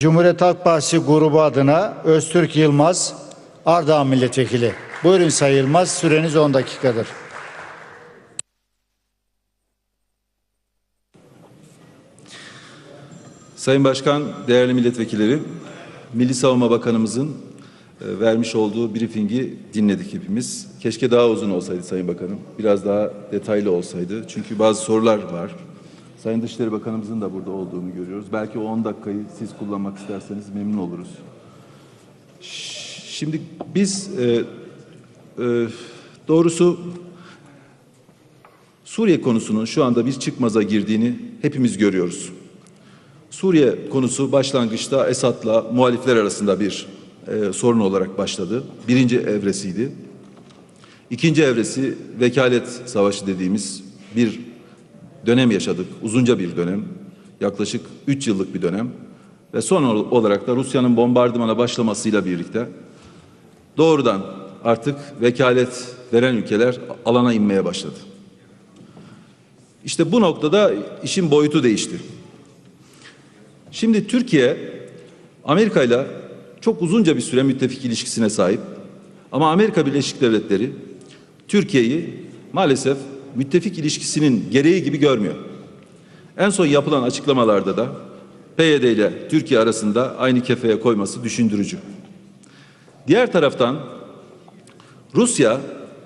Cumhuriyet Halk Partisi grubu adına Öztürk Yılmaz, Ardahan Milletvekili. Buyurun Sayın Yılmaz, süreniz 10 dakikadır. Sayın Başkan, değerli milletvekilleri, Milli Savunma Bakanımızın e, vermiş olduğu briefingi dinledik hepimiz. Keşke daha uzun olsaydı Sayın Bakanım, biraz daha detaylı olsaydı. Çünkü bazı sorular var. Sayın Dışişleri Bakanımızın da burada olduğunu görüyoruz. Belki o 10 dakikayı siz kullanmak isterseniz memnun oluruz. Şimdi biz e, e, doğrusu Suriye konusunun şu anda bir çıkmaza girdiğini hepimiz görüyoruz. Suriye konusu başlangıçta Esad'la muhalifler arasında bir e, sorun olarak başladı. Birinci evresiydi. İkinci evresi vekalet savaşı dediğimiz bir dönem yaşadık. Uzunca bir dönem. Yaklaşık üç yıllık bir dönem. Ve son ol- olarak da Rusya'nın bombardımana başlamasıyla birlikte doğrudan artık vekalet veren ülkeler alana inmeye başladı. İşte bu noktada işin boyutu değişti. Şimdi Türkiye Amerika ile çok uzunca bir süre müttefik ilişkisine sahip. Ama Amerika Birleşik Devletleri Türkiye'yi maalesef müttefik ilişkisinin gereği gibi görmüyor. En son yapılan açıklamalarda da PYD ile Türkiye arasında aynı kefeye koyması düşündürücü. Diğer taraftan Rusya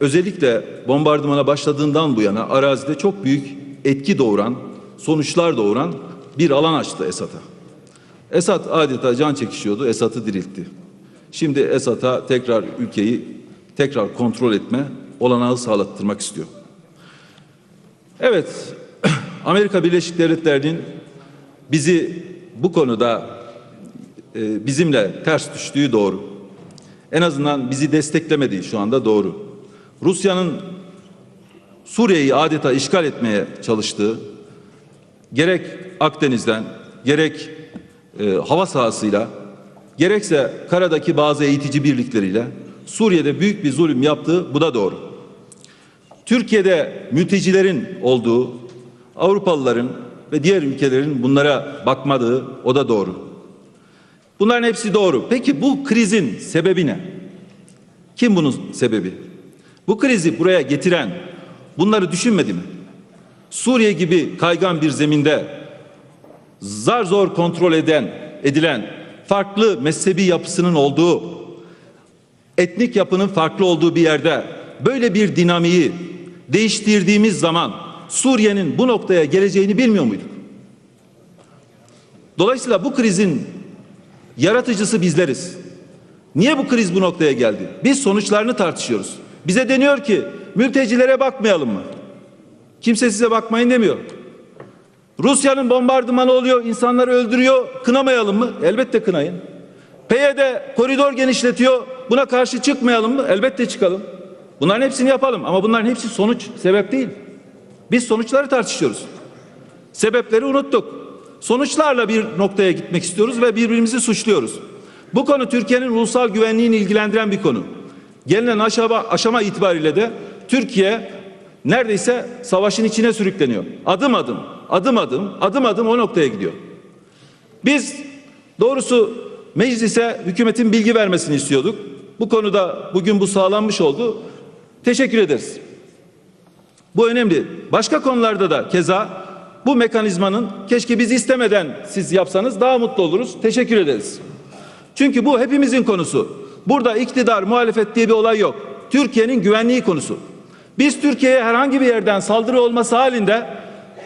özellikle bombardımana başladığından bu yana arazide çok büyük etki doğuran, sonuçlar doğuran bir alan açtı Esad'a. Esad adeta can çekişiyordu, Esad'ı diriltti. Şimdi Esad'a tekrar ülkeyi tekrar kontrol etme olanağı sağlattırmak istiyor. Evet, Amerika Birleşik Devletleri'nin bizi bu konuda e, bizimle ters düştüğü doğru. En azından bizi desteklemediği şu anda doğru. Rusya'nın Suriye'yi adeta işgal etmeye çalıştığı gerek Akdeniz'den gerek e, hava sahasıyla gerekse karadaki bazı eğitici birlikleriyle Suriye'de büyük bir zulüm yaptığı bu da doğru. Türkiye'de mültecilerin olduğu, Avrupalıların ve diğer ülkelerin bunlara bakmadığı o da doğru. Bunların hepsi doğru. Peki bu krizin sebebi ne? Kim bunun sebebi? Bu krizi buraya getiren bunları düşünmedi mi? Suriye gibi kaygan bir zeminde zar zor kontrol eden, edilen, farklı mezhebi yapısının olduğu, etnik yapının farklı olduğu bir yerde böyle bir dinamiği değiştirdiğimiz zaman Suriye'nin bu noktaya geleceğini bilmiyor muyduk? Dolayısıyla bu krizin yaratıcısı bizleriz. Niye bu kriz bu noktaya geldi? Biz sonuçlarını tartışıyoruz. Bize deniyor ki mültecilere bakmayalım mı? Kimse size bakmayın demiyor. Rusya'nın bombardımanı oluyor, insanları öldürüyor. Kınamayalım mı? Elbette kınayın. PYD koridor genişletiyor. Buna karşı çıkmayalım mı? Elbette çıkalım. Bunların hepsini yapalım ama bunların hepsi sonuç, sebep değil. Biz sonuçları tartışıyoruz. Sebepleri unuttuk. Sonuçlarla bir noktaya gitmek istiyoruz ve birbirimizi suçluyoruz. Bu konu Türkiye'nin ulusal güvenliğini ilgilendiren bir konu. Gelinen aşama, aşama itibariyle de Türkiye neredeyse savaşın içine sürükleniyor. Adım adım, adım adım, adım adım o noktaya gidiyor. Biz doğrusu meclise hükümetin bilgi vermesini istiyorduk. Bu konuda bugün bu sağlanmış oldu. Teşekkür ederiz. Bu önemli. Başka konularda da keza bu mekanizmanın keşke biz istemeden siz yapsanız daha mutlu oluruz. Teşekkür ederiz. Çünkü bu hepimizin konusu. Burada iktidar, muhalefet diye bir olay yok. Türkiye'nin güvenliği konusu. Biz Türkiye'ye herhangi bir yerden saldırı olması halinde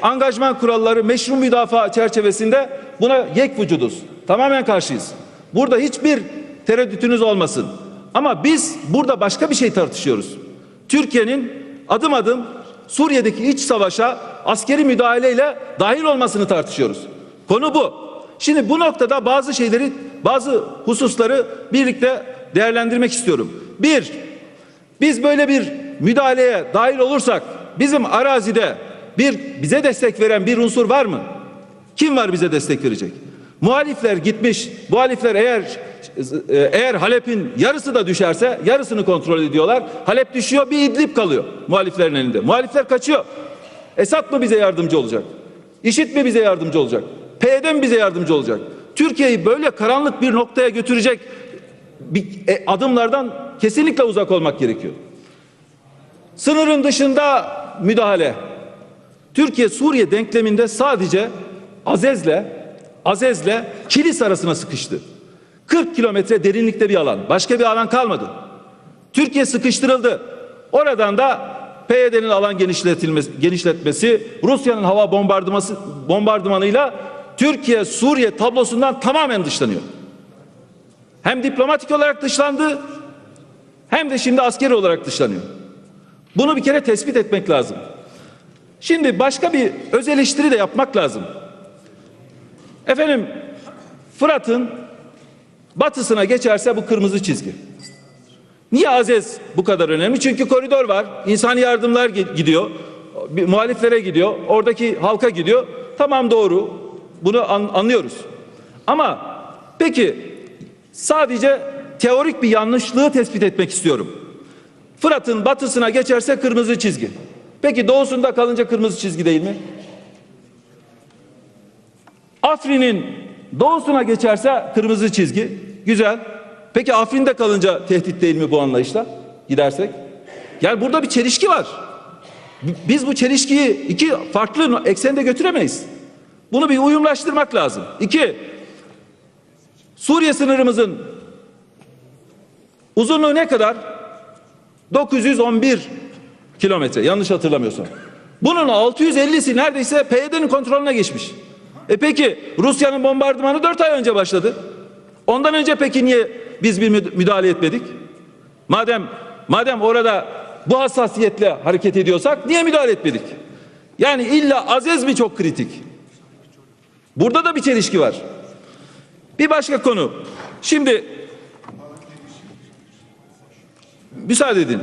angajman kuralları meşru müdafaa çerçevesinde buna yek vücuduz. Tamamen karşıyız. Burada hiçbir tereddütünüz olmasın. Ama biz burada başka bir şey tartışıyoruz. Türkiye'nin adım adım Suriye'deki iç savaşa askeri müdahaleyle dahil olmasını tartışıyoruz. Konu bu. Şimdi bu noktada bazı şeyleri, bazı hususları birlikte değerlendirmek istiyorum. Bir, biz böyle bir müdahaleye dahil olursak bizim arazide bir bize destek veren bir unsur var mı? Kim var bize destek verecek? Muhalifler gitmiş. Muhalifler eğer eğer Halep'in yarısı da düşerse yarısını kontrol ediyorlar. Halep düşüyor bir İdlib kalıyor muhaliflerin elinde. Muhalifler kaçıyor. Esad mı bize yardımcı olacak? İşit mi bize yardımcı olacak? PYD mi bize yardımcı olacak? Türkiye'yi böyle karanlık bir noktaya götürecek bir e, adımlardan kesinlikle uzak olmak gerekiyor. Sınırın dışında müdahale. Türkiye Suriye denkleminde sadece Azez'le Azez'le Kilis arasına sıkıştı. 40 kilometre derinlikte bir alan. Başka bir alan kalmadı. Türkiye sıkıştırıldı. Oradan da PYD'nin alan genişletilmesi, genişletmesi, Rusya'nın hava bombardıması, bombardımanıyla Türkiye Suriye tablosundan tamamen dışlanıyor. Hem diplomatik olarak dışlandı hem de şimdi askeri olarak dışlanıyor. Bunu bir kere tespit etmek lazım. Şimdi başka bir öz eleştiri de yapmak lazım. Efendim Fırat'ın batısına geçerse bu kırmızı çizgi. Niye Azez bu kadar önemli? Çünkü koridor var. İnsani yardımlar gi- gidiyor. Bir, muhaliflere gidiyor. Oradaki halka gidiyor. Tamam doğru. Bunu an- anlıyoruz. Ama peki sadece teorik bir yanlışlığı tespit etmek istiyorum. Fırat'ın batısına geçerse kırmızı çizgi. Peki doğusunda kalınca kırmızı çizgi değil mi? Afrin'in doğusuna geçerse kırmızı çizgi. Güzel. Peki Afrin'de kalınca tehdit değil mi bu anlayışla? Gidersek. Yani burada bir çelişki var. Biz bu çelişkiyi iki farklı eksende götüremeyiz. Bunu bir uyumlaştırmak lazım. İki, Suriye sınırımızın uzunluğu ne kadar? 911 kilometre yanlış hatırlamıyorsam. Bunun 650'si neredeyse PYD'nin kontrolüne geçmiş. E peki Rusya'nın bombardımanı 4 ay önce başladı. Ondan önce peki niye biz bir müd- müdahale etmedik? Madem madem orada bu hassasiyetle hareket ediyorsak niye müdahale etmedik? Yani illa Azez mi çok kritik? Burada da bir çelişki var. Bir başka konu. Şimdi müsaade edin.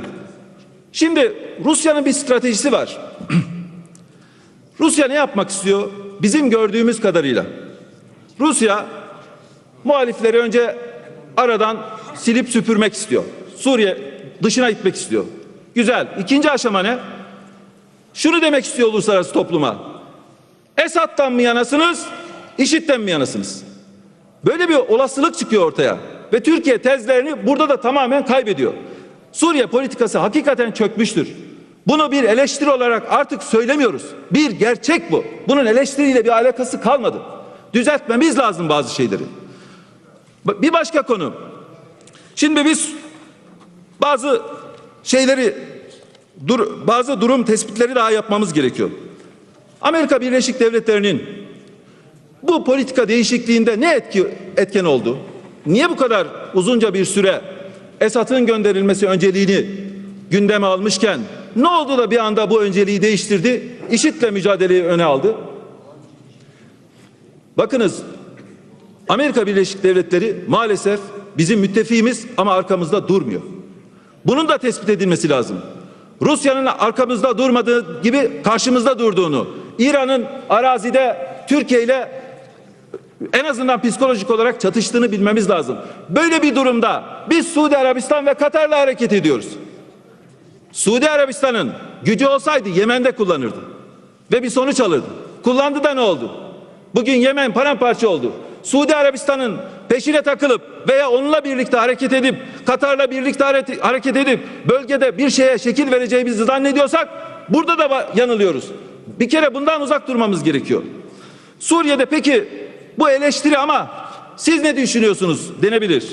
Şimdi Rusya'nın bir stratejisi var. Rusya ne yapmak istiyor? Bizim gördüğümüz kadarıyla. Rusya muhalifleri önce aradan silip süpürmek istiyor. Suriye dışına itmek istiyor. Güzel. İkinci aşama ne? Şunu demek istiyor uluslararası topluma. Esad'dan mı yanasınız, IŞİD'den mi yanasınız? Böyle bir olasılık çıkıyor ortaya. Ve Türkiye tezlerini burada da tamamen kaybediyor. Suriye politikası hakikaten çökmüştür. Bunu bir eleştiri olarak artık söylemiyoruz. Bir gerçek bu. Bunun eleştiriyle bir alakası kalmadı. Düzeltmemiz lazım bazı şeyleri. Bir başka konu. Şimdi biz bazı şeyleri dur, bazı durum tespitleri daha yapmamız gerekiyor. Amerika Birleşik Devletleri'nin bu politika değişikliğinde ne etki etken oldu? Niye bu kadar uzunca bir süre Esad'ın gönderilmesi önceliğini gündeme almışken ne oldu da bir anda bu önceliği değiştirdi? IŞİD'le mücadeleyi öne aldı. Bakınız Amerika Birleşik Devletleri maalesef bizim müttefiğimiz ama arkamızda durmuyor. Bunun da tespit edilmesi lazım. Rusya'nın arkamızda durmadığı gibi karşımızda durduğunu, İran'ın arazide Türkiye ile en azından psikolojik olarak çatıştığını bilmemiz lazım. Böyle bir durumda biz Suudi Arabistan ve Katar'la hareket ediyoruz. Suudi Arabistan'ın gücü olsaydı Yemen'de kullanırdı. Ve bir sonuç alırdı. Kullandı da ne oldu? Bugün Yemen paramparça oldu. Suudi Arabistan'ın peşine takılıp veya onunla birlikte hareket edip Katar'la birlikte hare- hareket edip bölgede bir şeye şekil vereceğimizi zannediyorsak burada da yanılıyoruz. Bir kere bundan uzak durmamız gerekiyor. Suriye'de peki bu eleştiri ama siz ne düşünüyorsunuz denebilir.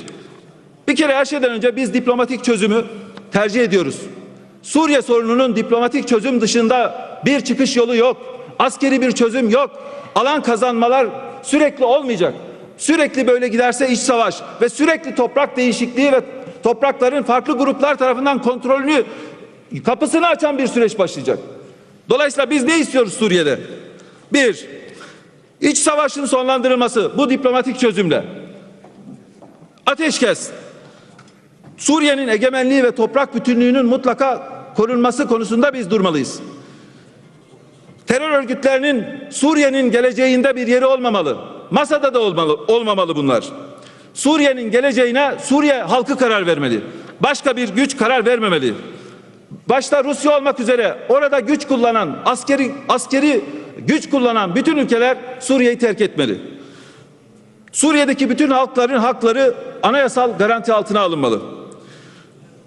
Bir kere her şeyden önce biz diplomatik çözümü tercih ediyoruz. Suriye sorununun diplomatik çözüm dışında bir çıkış yolu yok. Askeri bir çözüm yok. Alan kazanmalar sürekli olmayacak. Sürekli böyle giderse iç savaş ve sürekli toprak değişikliği ve toprakların farklı gruplar tarafından kontrolünü kapısını açan bir süreç başlayacak. Dolayısıyla biz ne istiyoruz Suriye'de? Bir, iç savaşın sonlandırılması bu diplomatik çözümle. Ateşkes, Suriye'nin egemenliği ve toprak bütünlüğünün mutlaka korunması konusunda biz durmalıyız. Terör örgütlerinin Suriye'nin geleceğinde bir yeri olmamalı. Masada da olmalı, olmamalı bunlar. Suriye'nin geleceğine Suriye halkı karar vermeli. Başka bir güç karar vermemeli. Başta Rusya olmak üzere orada güç kullanan, askeri askeri güç kullanan bütün ülkeler Suriye'yi terk etmeli. Suriye'deki bütün halkların hakları anayasal garanti altına alınmalı.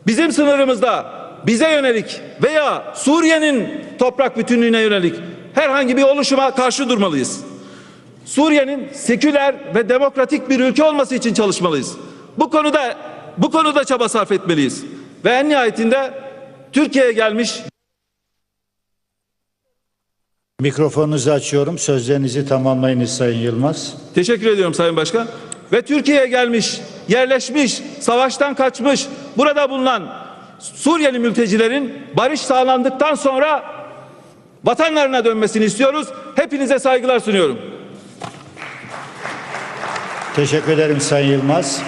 Bizim sınırımızda bize yönelik veya Suriye'nin toprak bütünlüğüne yönelik herhangi bir oluşuma karşı durmalıyız. Suriye'nin seküler ve demokratik bir ülke olması için çalışmalıyız. Bu konuda bu konuda çaba sarf etmeliyiz. Ve en nihayetinde Türkiye'ye gelmiş Mikrofonunuzu açıyorum. Sözlerinizi tamamlayınız Sayın Yılmaz. Teşekkür ediyorum Sayın Başkan. Ve Türkiye'ye gelmiş, yerleşmiş, savaştan kaçmış, burada bulunan Suriyeli mültecilerin barış sağlandıktan sonra vatanlarına dönmesini istiyoruz. Hepinize saygılar sunuyorum. Teşekkür ederim Sayın Yılmaz.